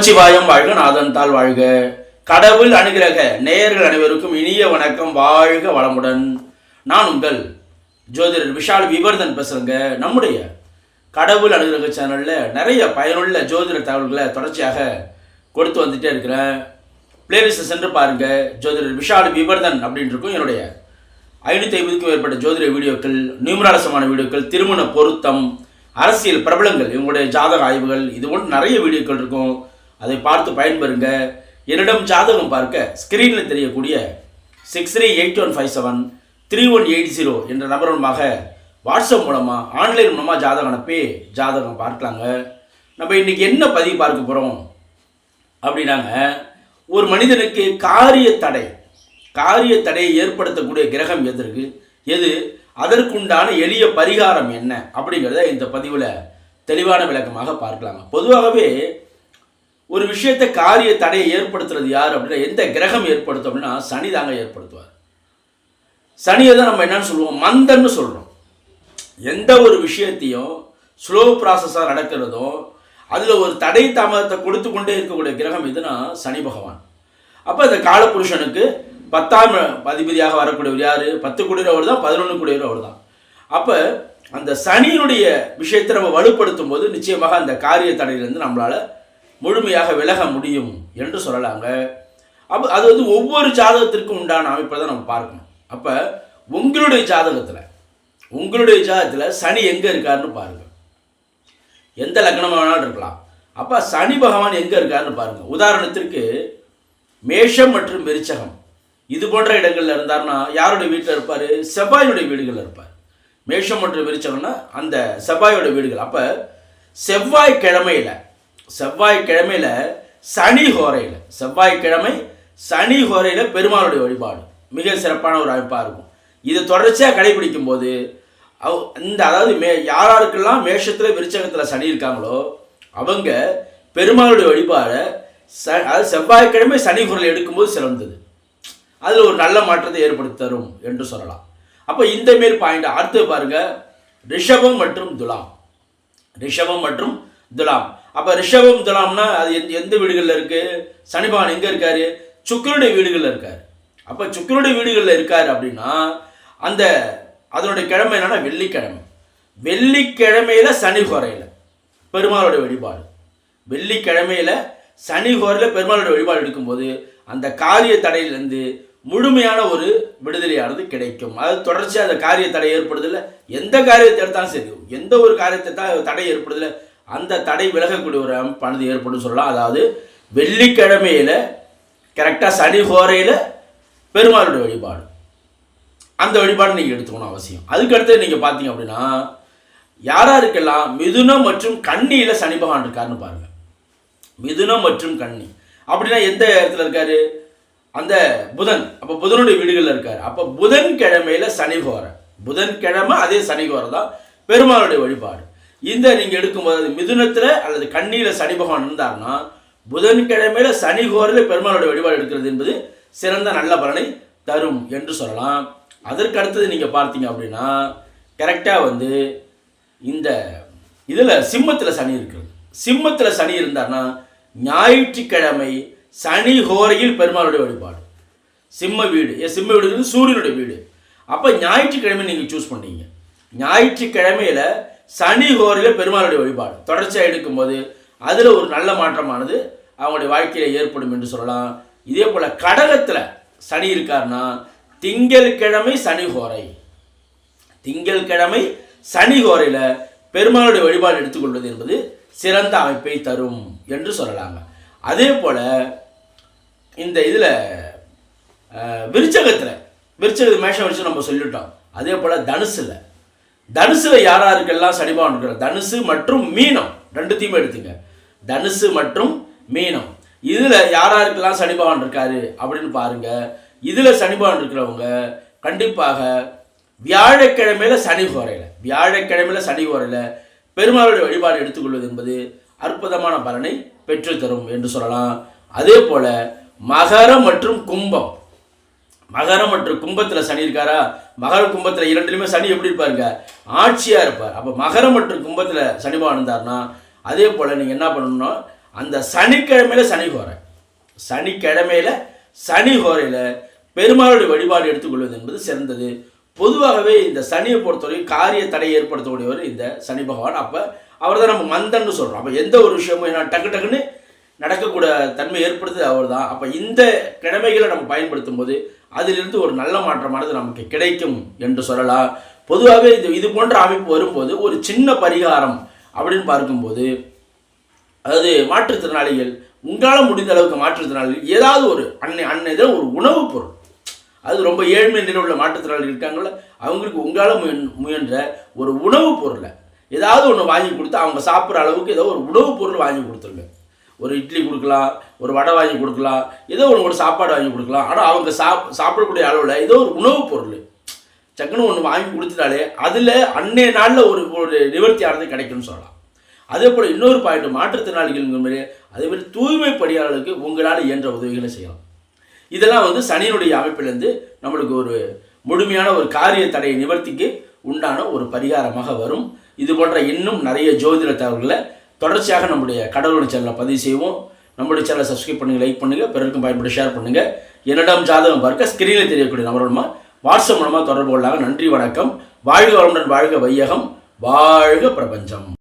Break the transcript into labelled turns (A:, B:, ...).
A: நமச்சிவாயம் வாழ்க நாதன் தாள் வாழ்க. கடவுள் அனுகிரக நேயர்கள் அனைவருக்கும் இனிய வணக்கம் வாழ்க வளமுடன். நான் உங்கள் ஜோதிடர் விஷால் விவர்தன் பேசுகிறேங்க நம்முடைய கடவுள் அனுகிரக சேனலில் நிறைய பயனுள்ள ஜோதிட தகவல்களை தொடர்ச்சியாக கொடுத்து வந்துட்டே இருக்கிறேன். பிளேலிஸ்ட்டை சென்று பாருங்க. ஜோதிடர் விஷால் விவர்தன் அப்படின்னு இருக்கும் என்னுடைய ஐநூற்றி ஐம்பதுக்கும் மேற்பட்ட ஜோதிட வீடியோக்கள் நியூமராலசமான வீடியோக்கள் திருமண பொருத்தம் அரசியல் பிரபலங்கள் இவங்களுடைய ஜாதக ஆய்வுகள் இது போன்று நிறைய வீடியோக்கள் இருக்கும். அதை பார்த்து பயன்பெறுங்க. என்னிடம் ஜாதகம் பார்க்க ஸ்கிரீனில் தெரியக்கூடிய six three eight one five seven three one eight zero என்ற நபர் மூலமாக வாட்ஸ்அப் மூலமாக ஆன்லைன் மூலமாக ஜாதகம் அனுப்பி ஜாதகம் பார்க்கலாங்க. நம்ம இன்றைக்கி என்ன பதிவு பார்க்க போகிறோம் அப்படின்னாங்க ஒரு மனிதனுக்கு காரிய தடை காரிய தடையை ஏற்படுத்தக்கூடிய கிரகம் எது இருக்கு? எது? அதற்குண்டான எளிய பரிகாரம் என்ன? அப்படிங்கிறத இந்த பதிவில் தெளிவான விளக்கமாக பார்க்கலாங்க. பொதுவாகவே ஒரு விஷயத்தை காரிய தடையை ஏற்படுத்துறது யார் அப்படின்னா எந்த கிரகம் ஏற்படுத்தும் அப்படின்னா சனி தாங்க ஏற்படுத்துவார். சனியை தான் நம்ம என்னன்னு சொல்லுவோம்? மந்தன்னு சொல்கிறோம் எந்த ஒரு விஷயத்தையும் ஸ்லோ ப்ராசஸாக நடக்கிறதும் அதில் ஒரு தடை தாமதத்தை கொடுத்து கொண்டே இருக்கக்கூடிய கிரகம் எதுனா சனி பகவான். அப்போ இந்த காலபுருஷனுக்கு பத்தாம் அதிபதியாக வரக்கூடியவர் யார்? பத்து கூடியவர் தான் பதினொன்று கூடியவர் அவர் தான். அப்போ அந்த சனியினுடைய விஷயத்தை நம்ம வலுப்படுத்தும் போது நிச்சயமாக அந்த காரிய தடையிலேருந்து நம்மளால் முழுமையாக விலக முடியும் என்று சொல்லலாங்க. அப்போ அது வந்து ஒவ்வொரு ஜாதகத்திற்கும் உண்டான அமைப்பை தான் நம்ம பார்க்கணும். அப்போ உங்களுடைய ஜாதகத்தில் உங்களுடைய ஜாதகத்தில் சனி எங்கே இருக்காருன்னு பாருங்கள் எந்த லக்னம் வேணாலும் இருக்கலாம். அப்போ சனி பகவான் எங்கே இருக்காருன்னு பாருங்கள் உதாரணத்திற்கு மேஷம் மற்றும் விருச்சகம். இது போன்ற இடங்கள்ல இருந்தார்னா யாருடைய வீட்டில் இருப்பார்? செவ்வாயுடைய வீடுகளில் இருப்பார். மேஷம் மற்றும் விருச்சகம்னா அந்த செவ்வாயோட வீடுகள். அப்போ செவ்வாய்க்கிழமையில் செவ்வாய்க்கிழமையில சனி ஹோரையில் செவ்வாய்க்கிழமை சனி ஹோரையில் பெருமாளுடைய வழிபாடு. மிக சிறப்பான ஒரு அமைப்பாக இருக்கும். இது தொடர்ச்சியாக கடைபிடிக்கும் போது அவ் இந்த அதாவது மே யாராருக்கெல்லாம் மேஷத்தில் விருச்சகத்தில் சனி இருக்காங்களோ அவங்க பெருமாளுடைய வழிபாடை ச அதாவது செவ்வாய்க்கிழமை சனி குரல் எடுக்கும்போது சிறந்தது. அதில் ஒரு நல்ல மாற்றத்தை ஏற்படுத்தி தரும் என்று சொல்லலாம். அப்போ இந்த மாரி பாயிண்ட் அடுத்து பாருங்க ரிஷபம் மற்றும் துலாம். ரிஷபம் மற்றும் துலாம். அப்போ ரிஷபம் துலாம்னா அது எந்த எந்த வீடுகளில் இருக்குது சனிபகவான் எங்கே இருக்கார்? சுக்கருடைய வீடுகளில் இருக்கார். அப்போ சுக்கருடைய வீடுகளில் இருக்கார் அப்படின்னா அந்த அதனுடைய கிழமை என்னன்னா வெள்ளிக்கிழமை. வெள்ளிக்கிழமையில சனி குறையில் பெருமாளோட வழிபாடு. வெள்ளிக்கிழமையில் சனி குறையில் பெருமாளோட வழிபாடு எடுக்கும்போது அந்த காரிய தடையிலிருந்து முழுமையான ஒரு விடுதலையானது கிடைக்கும். அது தொடர்ச்சியாக அந்த காரிய தடை ஏற்படுதில்லை எந்த காரியத்தை எடுத்தாலும் சரி எந்த ஒரு காரியத்தை தான் தடை ஏற்படுதில்லை அந்த தடை விலகக்கூடிய ஒரு அமைப்பானது ஏற்படும் சொல்லலாம். அதாவது வெள்ளிக்கிழமையில் கரெக்டாக சனி ஹோரையில் பெருமாளுடைய வழிபாடு. அந்த வழிபாடு நீங்கள் எடுத்துக்கணும் அவசியம். அதுக்கடுத்து நீங்கள் பார்த்தீங்க அப்படின்னா யாராருக்கெல்லாம் மிதுனம் மற்றும் கண்ணியில் சனி பகவான் இருக்காருன்னு பாருங்கள் மிதுனம் மற்றும் கன்னி. அப்படின்னா எந்த இடத்துல இருக்காரு? அந்த புதன். அப்போ புதனுடைய வீடுகளில் இருக்கார். அப்போ புதன் கிழமையில் சனி கோரை. புதன் கிழமை அதே சனி கோரை தான் பெருமாளுடைய வழிபாடு. இந்த நீங்கள் எடுக்கும்போது அது மிதுனத்தில் அல்லது கண்ணியில் சனி பகவான் இருந்தார்னா புதன்கிழமையில சனி கோரில் பெருமாளோட வழிபாடு எடுக்கிறது என்பது சிறந்த நல்ல பலனை தரும் என்று சொல்லலாம். அதற்கு அடுத்தது நீங்கள் பார்த்தீங்க அப்படின்னா கரெக்டாக வந்து இந்த இதில் சிம்மத்தில் சனி இருக்கிறது சிம்மத்தில் சனி இருந்தார்னா ஞாயிற்றுக்கிழமை சனி ஹோரையில் பெருமாளுடைய வழிபாடு. சிம்ம வீடு. ஏன் சிம்ம வீடு சூரியனுடைய வீடு. அப்போ ஞாயிற்றுக்கிழமை நீங்கள் சூஸ் பண்ணீங்க. ஞாயிற்றுக்கிழமையில சனி ஹோரில் பெருமாளுடைய வழிபாடு. தொடர்ச்சியாக எடுக்கும்போது அதில் ஒரு நல்ல மாற்றமானது அவங்களுடைய வாழ்க்கையில் ஏற்படும் என்று சொல்லலாம். இதே போல் கடகத்தில் சனி இருக்காருன்னா திங்கள்கிழமை சனி ஹோரை திங்கள்கிழமை சனி ஹோரையில் பெருமாளுடைய வழிபாடு எடுத்துக்கொள்வது என்பது சிறந்த அமைப்பை தரும் என்று சொல்லலாங்க. அதே போல் இந்த இதில் விருச்சகத்தில் விருச்சகத்து மேஷம் வச்சு நம்ம சொல்லிட்டோம். அதே போல் தனுசில் தனுசுல யார் யாருக்கெல்லாம் சனிபவன் இருக்கிற தனுசு மற்றும் மீனம். ரெண்டுத்தையுமே எடுத்துங்க. தனுசு மற்றும் மீனம். இதில் யார் யாருக்கெல்லாம் சனி இருக்காரு அப்படின்னு பாருங்க. இதில் சனிபவன் இருக்கிறவங்க கண்டிப்பாக வியாழக்கிழமையில சனி கோரையில் வியாழக்கிழமையில சனி கோரையில் பெருமாளுடைய வழிபாடு எடுத்துக்கொள்வது என்பது அற்புதமான பலனை பெற்றுத்தரும் என்று சொல்லலாம். அதே போல மகரம் மற்றும் கும்பம். மகரம் மற்றும் கும்பத்தில் சனி இருக்காரா? மகர கும்பத்தில் இரண்டுலையுமே சனி எப்படி இருப்பாருங்க? ஆட்சியாக இருப்பார். அப்போ மகரம் மற்றும் கும்பத்தில் சனி இருந்தார்னா அதே போல் நீங்கள் என்ன பண்ணணும்னா அந்த சனிக்கிழமையில் சனி ஹோரை சனிக்கிழமையில சனி ஹோரையில் பெருமாளுடைய வழிபாடு எடுத்துக்கொள்வது என்பது சிறந்தது. பொதுவாகவே இந்த சனியை பொறுத்தவரைக்கும் காரிய தடையை ஏற்படுத்தக்கூடியவர் இந்த சனி பகவான். அப்போ அவர் தான் நம்ம மந்தன்னு சொல்கிறோம் அப்போ எந்த ஒரு விஷயமும் என்ன டக்கு டக்குன்னு நடக்கக்கூடிய தன்மை ஏற்படுத்துது அவர் தான் அப்போ இந்த கிழமைகளை நம்ம பயன்படுத்தும் போது அதிலிருந்து ஒரு நல்ல மாற்றமானது நமக்கு கிடைக்கும் என்று சொல்லலாம். பொதுவாகவே இது இது போன்ற அமைப்பு வரும்போது ஒரு சின்ன பரிகாரம் அப்படின்னு பார்க்கும்போது அதாவது மாற்றுத்திறனாளிகள் உங்களால் முடிந்த அளவுக்கு மாற்றுத்திறனாளிகள் ஏதாவது ஒரு அன்னை அன்னை இதில் ஒரு உணவுப் பொருள். அது ரொம்ப ஏழ்மை நிலையில் உள்ள மாற்றுத்திறனாளிகள் இருக்காங்கள அவங்களுக்கு உங்களால் முயன் முயன்ற ஒரு உணவுப் பொருளை ஏதாவது ஒன்று வாங்கி கொடுத்து அவங்க சாப்பிட்ற அளவுக்கு ஏதோ ஒரு உணவுப் பொருள் வாங்கி கொடுத்துருங்க. ஒரு இட்லி கொடுக்கலாம் ஒரு வடை வாங்கி கொடுக்கலாம் ஏதோ ஒன்று ஒரு சாப்பாடு வாங்கி கொடுக்கலாம். ஆனால் அவங்க சாப் சாப்பிடக்கூடிய அளவில் ஏதோ ஒரு உணவுப் பொருள். சக்குன்னு ஒன்று வாங்கி கொடுத்துட்டாலே அதில் அன்னைய நாளில் ஒரு ஒரு நிவர்த்தியானது கிடைக்கும்னு சொல்லலாம். அதே போல் இன்னொரு பாயிண்ட் மாற்றுத்திறனாளிகள்ங்கிற மாதிரி அதே மாதிரி தூய்மை பணியாளர்களுக்கு உங்களால் இயன்ற உதவிகளை செய்யலாம். இதெல்லாம் வந்து சனியினுடைய அமைப்பிலேருந்து நம்மளுக்கு ஒரு முழுமையான ஒரு காரிய தடையை நிவர்த்திக்கு உண்டான ஒரு பரிகாரமாக வரும். இது போன்ற இன்னும் நிறைய ஜோதிட தகவல்களை தொடர்ச்சியாக நம்முடைய கடவுள் சேனலை பதிவு செய்வோம். நம்மளுடைய சேனலை சப்ஸ்கிரைப் பண்ணுங்கள் லைக் பண்ணுங்கள் பிறருக்கும் பயன்பட்டு ஷேர் பண்ணுங்கள் என்னிடம் ஜாதகம் பார்க்க ஸ்க்ரீனில் தெரியக்கூடிய நபர் வாட்ஸ்அப் மூலமாக தொடர்பு கொள்ளாங்க நன்றி வணக்கம். வாழ்க வளமுடன் வாழ்க வையகம். வாழ்க பிரபஞ்சம்.